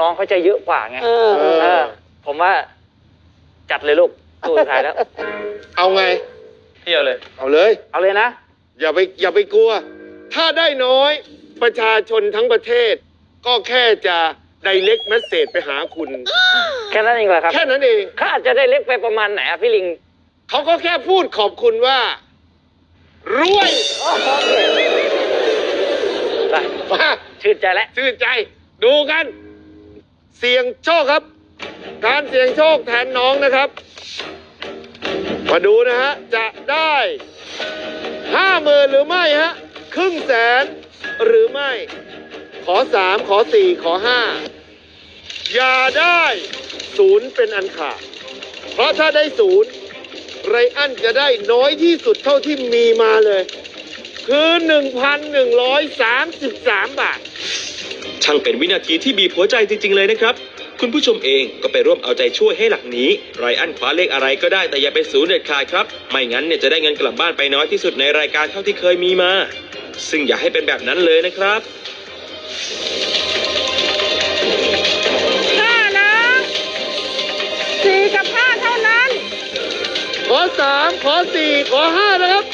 น้องเขาจะเยอะกว่าไงเออเออ เออ ผมว่า จัดเลยลูกตู้สุดท้ายแล้ว เอาไง เที่ยวเลย เอาเลย เอาเลยนะ อย่าไปอย่าไปกลัว ถ้าได้น้อยประชาชนทั้งประเทศ ก็แค่จะไดเ c ก m มสเซจไปหาคุณ แค่นั้นเองเหรอครับแค่นั้นเอง เขาอาจจะได้เล็กไปประมาณไหนอะพี่ลิง เขาก็แค่พูดขอบคุณว่า รวยไปมาชื่นใจแล้ว ชื่นใจ ดูกัน เสี่ยงโชคครับ การเสี่ยงโชคแทนน้องนะครับ มาดูนะฮะ จะได้ห้าหมื่นหรือไม่ฮะ ครึ่งแสนหรือไม่ ขอสามขอสี่ขอห้าอย่าได้ศูนย์เป็นอันขาด เพราะถ้าได้ศูนย์ไรอันจะได้น้อยที่สุดเท่าที่มีมาเลย คือ 1,133 บาท ช่างเป็นวินาทีที่บีบหัวใจจริง ๆ เลยนะครับ คุณผู้ชมเองก็ไปร่วมเอาใจช่วยให้หลักนี้ไรอันคว้าเลขอะไรก็ได้แต่อย่าไปศูนย์เด็ดขาดครับ ไม่งั้นเนี่ยจะได้เงินกลับบ้านไปน้อยที่สุดในรายการเท่าที่เคยมีมา ซึ่งอย่าให้เป็นแบบนั้นเลยนะครับห้านะสี่กับห้าเท่านั้น ขอสามขอสี่ขอห้านะครับ